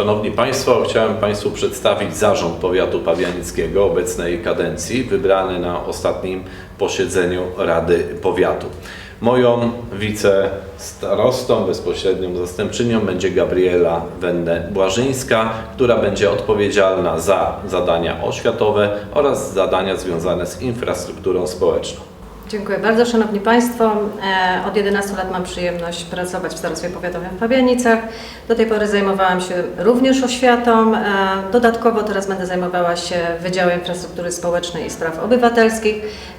Szanowni Państwo, chciałem Państwu przedstawić zarząd powiatu pawianickiego obecnej kadencji, wybrany na ostatnim posiedzeniu Rady Powiatu. Moją wicestarostą, bezpośrednią zastępczynią będzie Gabriela Wenne-Błażyńska, która będzie odpowiedzialna za zadania oświatowe oraz zadania związane z infrastrukturą społeczną. Dziękuję bardzo, Szanowni Państwo. E, Od 11 lat mam przyjemność pracować w Starostwie Powiatowym w Pabianicach. Do tej pory zajmowałam się również oświatą. E, Dodatkowo teraz będę zajmowała się Wydziałem Infrastruktury Społecznej i Spraw Obywatelskich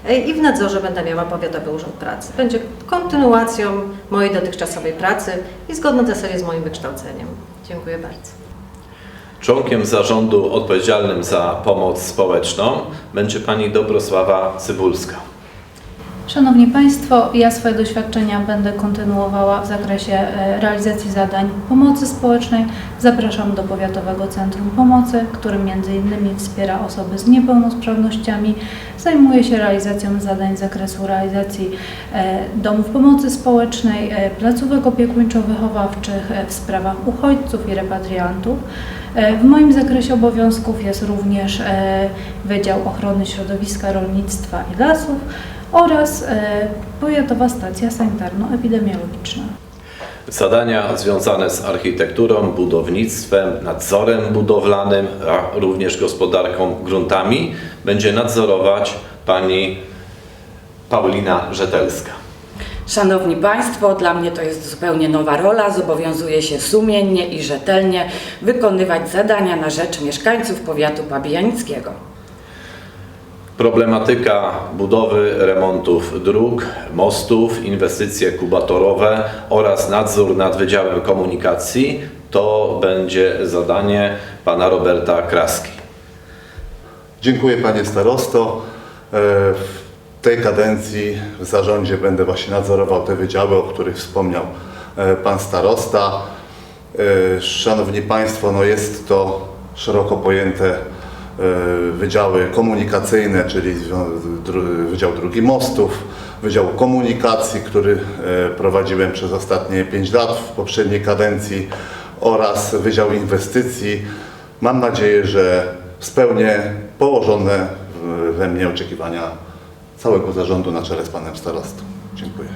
e, i w nadzorze będę miała Powiatowy Urząd Pracy. Będzie kontynuacją mojej dotychczasowej pracy i zgodną w zasadzie z moim wykształceniem. Dziękuję bardzo. Członkiem zarządu odpowiedzialnym za pomoc społeczną będzie pani Dobrosława Cybulska. Szanowni Państwo, ja swoje doświadczenia będę kontynuowała w zakresie e, realizacji zadań pomocy społecznej. Zapraszam do Powiatowego Centrum Pomocy, które m.in. wspiera osoby z niepełnosprawnościami. Zajmuje się realizacją zadań z zakresu realizacji e, domów pomocy społecznej, e, placówek opiekuńczo-wychowawczych w sprawach uchodźców i repatriantów. W moim zakresie obowiązków jest również Wydział Ochrony Środowiska, Rolnictwa i Lasów oraz e, Powiatowa Stacja Sanitarno-Epidemiologiczna. Zadania związane z architekturą, budownictwem, nadzorem budowlanym, a również gospodarką gruntami będzie nadzorować pani Paulina Rzetelska. Szanowni Państwo, dla mnie to jest zupełnie nowa rola. Zobowiązuję się sumiennie i rzetelnie wykonywać zadania na rzecz mieszkańców powiatu pabijanickiego. Problematyka budowy, remontów dróg, mostów, inwestycje kubatorowe oraz nadzór nad Wydziałem Komunikacji to będzie zadanie pana Roberta Kraski. Dziękuję panie starosto. E, W tej kadencji w zarządzie będę właśnie nadzorował te wydziały, o których wspomniał e, pan starosta. E, Szanowni Państwo, no jest to szeroko pojęte wydziały komunikacyjne, czyli Wydział Drugi Mostów, Wydział Komunikacji, który e, prowadziłem przez ostatnie 5 lat w poprzedniej kadencji oraz Wydział Inwestycji. Mam nadzieję, że spełnię położone w- we mnie oczekiwania całego zarządu na czele z panem starostą. Dziękuję.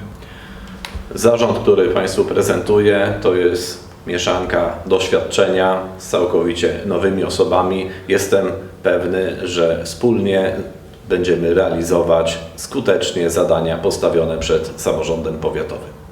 Zarząd, który Państwu prezentuję, to jest mieszanka doświadczenia z całkowicie nowymi osobami. Jestem pewny, że wspólnie będziemy realizować skutecznie zadania postawione przed samorządem powiatowym.